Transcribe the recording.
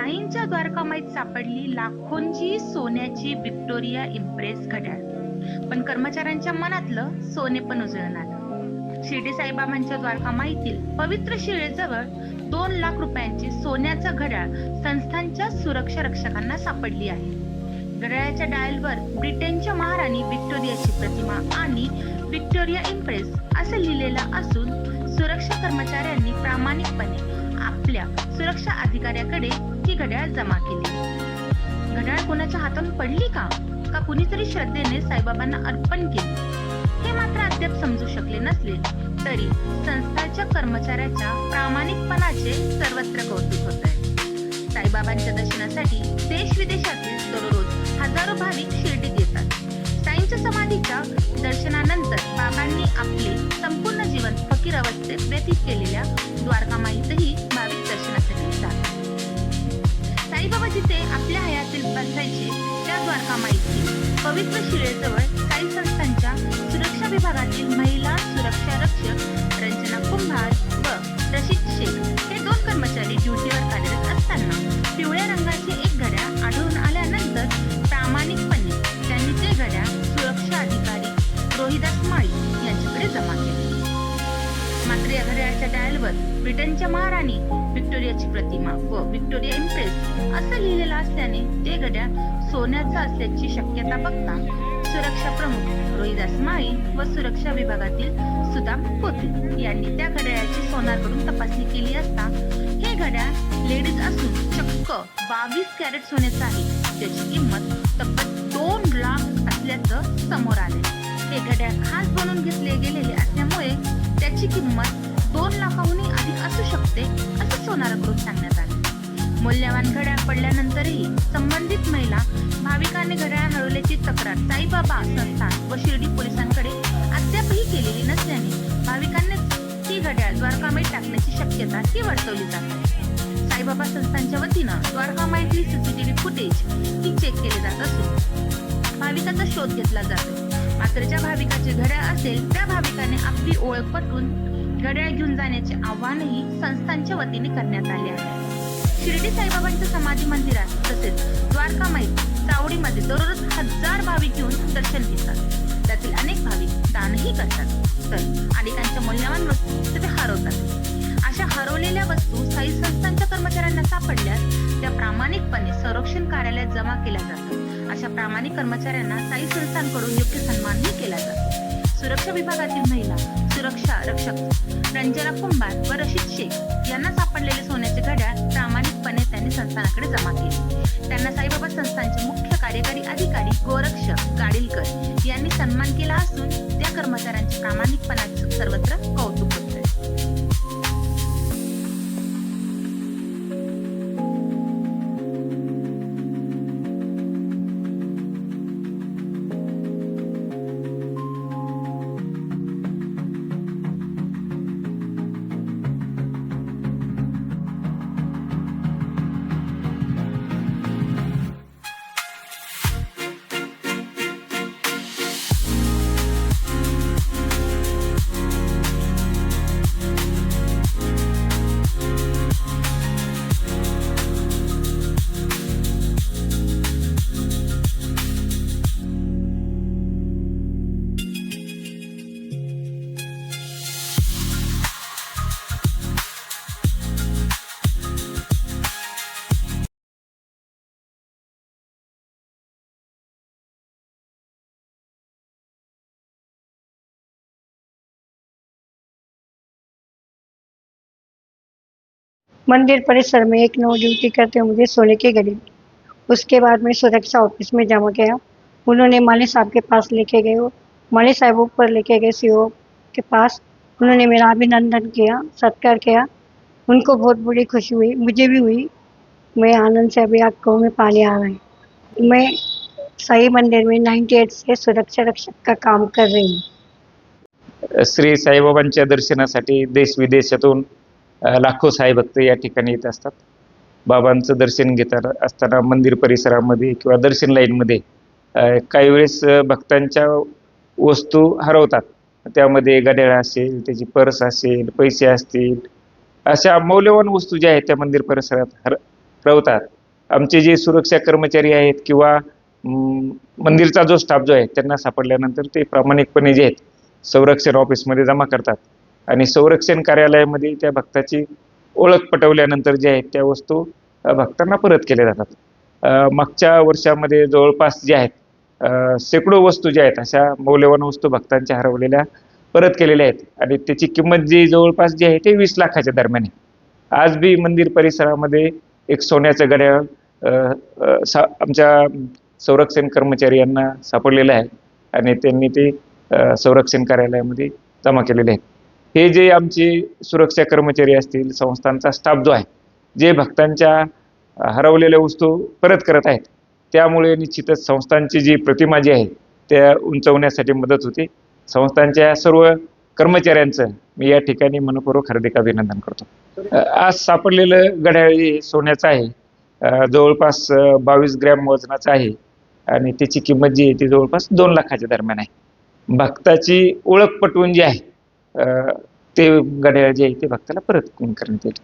साईंच्या द्वारकामाईत सापडली लाखोंची सोन्याची Victoria impress घड्याळ. पण कर्मचाऱ्यांच्या मनातलं सोने पण उजळून आलं. शिर्डी साईबाबांच्या द्वारकामाईतील पवित्र शिळेजवळ दोन लाख रुपयांची सोन्याचं घड्याळ संस्थांच्या सुरक्षा रक्षकांना सापडली आहे. घड्याळाच्या डायलवर ब्रिटनच्या महाराणी व्हिक्टोरियाची प्रतिमा आणि व्हिक्टोरिया इम्प्रेस असं लिहिलेलं असून सुरक्षा कर्मचाऱ्यांनी प्रामाणिकपणे आपल्या सुरक्षा अधिकाऱ्याकडे घड्याळ जमा केली. घड्याळ कोणाच्या हातून पडली का? का कुणीतरी श्रद्धेने साईबाबांना अर्पण केली? हे मात्र अद्याप समजू शकले नसले तरी संस्थाच्या कर्मचाऱ्याच्या प्रामाणिकपणाचे सर्वत्र कौतुक होत आहे. साईबाबांच्या दर्शनासाठी देश विदेशातील दररोज हजारो भाविक शिर्डीत येतात. साईंच्या समाधीच्या दर्शनानंतर बाबांनी आपले संपूर्ण जीवन फकीर अवस्थेत व्यतीत केलेल्या द्वारकामाईतही भाविक कामाईची पवित्र शिळेजवळ काही संस्थांच्या सुरक्षा विभागातील महिला सुरक्षा रक्षक रंजना कुंभार व रशीद शेख हे दोन कर्मचारी ड्युटीवर कार्यरत असताना पिवळ्या रंगाचे एक घड्याळ आढळून आल्यानंतर प्रामाणिकपणे त्यांनी ते घड्याळ सुरक्षा अधिकारी रोहिदास माळी यांच्याकडे जमा केले. मात्र या घड्याळाच्या डायलवर ब्रिटनच्या महाराणी व्हिक्टोरियाची प्रतिमा व व्हिक्टोरिया इम्प्रेस असं लिहिलेलं असल्याने ते घड्याळ सोन्याचं असल्याची शक्यता बघता सुरक्षा प्रमुख रोहिदास माळी व सुरक्षा विभागातील सुदाम कोथी यांनी त्या घड्याळाची सोनारकडून तपासणी केली असता हे घड्याळ लेडीज असून चक्क बावीस कॅरेट सोन्याचं आहे. त्याची किंमत तब्बल दोन लाख असल्याचं समोर आले हे घड्याळ खास बनवून घेतले गेलेले असल्यामुळे त्याची किंमत दोन लाखाहूनही अधिक असू शकते असं सोनाराकडून सांगण्यात आले. मूल्यवान घड्याळ पडल्यानंतरही संबंधित महिला भाविकांनी घड्याळ हरवल्याची तक्रार साईबाबा संस्थान व शिर्डी पोलिसांकडे अद्यापही केलेली नसल्याने भाविकांनी ती घड्याळ द्वारकामाईत टाकण्याची शक्यता ही वर्तवली जाते साईबाबा संस्थांच्या वतीनं द्वारकामाईतली सीसीटीव्ही फुटेज ही चेक केले जात असून भाविकाचा शोध घेतला जातो मात्र ज्या भाविकाचे घड्याळ असेल त्या भाविकाने आपली ओळख पटवून घड्याळ घेऊन जाण्याचे आव्हानही संस्थांच्या वतीने करण्यात आले आहे. शिर्डी साईबाबांच्या समाधी मंदिरात तसेच द्वारकामाईत चावडीमध्ये दररोज हजार भाविक येऊन दर्शन घेतात. त्यातील अनेक भाविक दानही करतात. तर अनेकांच्या मूल्यवान वस्तू तिथे हरवतात. अशा हरवलेल्या वस्तू साई संस्थांच्या कर्मचाऱ्यांना सापडल्यास त्या प्रामाणिकपणे संरक्षण कार्यालयात जमा केल्या जातात. अशा प्रामाणिक कर्मचाऱ्यांना साई संस्थांकडून योग्य सन्मानही केला जातो. सुरक्षा विभागातील महिला सुरक्षा रक्षक रंजना कुंभार व रशीद शेख यांना सापडलेले सोन्याचे घड्याळ प्रामाणिकपणे त्यांनी संस्थानाकडे जमा केले. त्यांना साईबाबा संस्थानचे मुख्य कार्यकारी अधिकारी गोरक्षक गाडीलकर यांनी सन्मान केला असून त्या कर्मचाऱ्यांच्या प्रामाणिकपणाचे सर्वत्र कौतुक मंदिर परिसर में एक नौ ड्यूटी करते हुए मुझे सोने की घड़ी उसके बाद मैं सुरक्षा ऑफ़िस में जमा किया उन्होंने माली साहब के पास लेके गए माली साहब ऊपर लेके गए सीओ के पास। उन्होंने मेरा अभिनंदन किया, सत्कार किया। उनको बहुत बड़ी खुशी हुई। मुझे भी हुई। मैं आनंद से अभी आँखों में पानी आ रहा है। मैं साई मंदिर में 98 से सुरक्षा रक्षक का काम कर रही हूँ। श्री साईबाबांच्या दर्शनासाठी देश विदेशातून लाखो लाखो साईभक्त या ठिकाणी येत असतात. बाबांचं दर्शन घेताना असताना मंदिर परिसरामध्ये किंवा दर्शन लाईनमध्ये काही वेळेस भक्तांच्या वस्तू हरवतात. त्यामध्ये गड्याळ असेल त्याची पर्स असेल पैसे असतील अशा मौल्यवान वस्तू ज्या आहेत त्या मंदिर परिसरात हर ठरवतात आमचे जे सुरक्षा कर्मचारी आहेत किंवा मंदिरचा जो स्टाफ जो आहे त्यांना सापडल्यानंतर ते प्रामाणिकपणे जे आहेत संरक्षण ऑफिसमध्ये जमा करतात. आणि संरक्षण कार्यालयामध्ये त्या भक्ताची ओळख पटवल्यानंतर जे आहेत त्या वस्तू भक्तांना परत केल्या जातात. मागच्या वर्षामध्ये जवळपास जे आहेत शेकडो वस्तू ज्या आहेत अशा मौल्यवान वस्तू भक्तांच्या हरवलेल्या परत केलेल्या आहेत. आणि त्याची किंमत जी जवळपास जी आहे ते वीस लाखाच्या दरम्यान आहे. आज बी मंदिर परिसरामध्ये एक सोन्याचं घड्याळ सा आमच्या संरक्षण कर्मचारी यांना सापडलेलं आहे. आणि त्यांनी ते संरक्षण कार्यालयामध्ये जमा केलेले आहेत. हे जे आमचे सुरक्षा कर्मचारी असतील संस्थांचा स्टाफ जो आहे जे भक्तांच्या हरवलेल्या वस्तू परत करत आहेत त्यामुळे निश्चितच संस्थांची जी प्रतिमा जी आहे त्या उंचवण्यासाठी मदत होते. संस्थांच्या सर्व कर्मचाऱ्यांचं मी या ठिकाणी मनपूर्वक हार्दिक अभिनंदन करतो. आज सापडलेलं घड्याळ हे सोन्याचं आहे. जवळपास बावीस ग्रॅम वजनाचं आहे आणि त्याची किंमत जी आहे ती जवळपास दोन लाखाच्या दरम्यान आहे. भक्ताची ओळख पटवून जी आहे ते घड्याळ जे आहे ते भक्ताला परत करण्यात येईल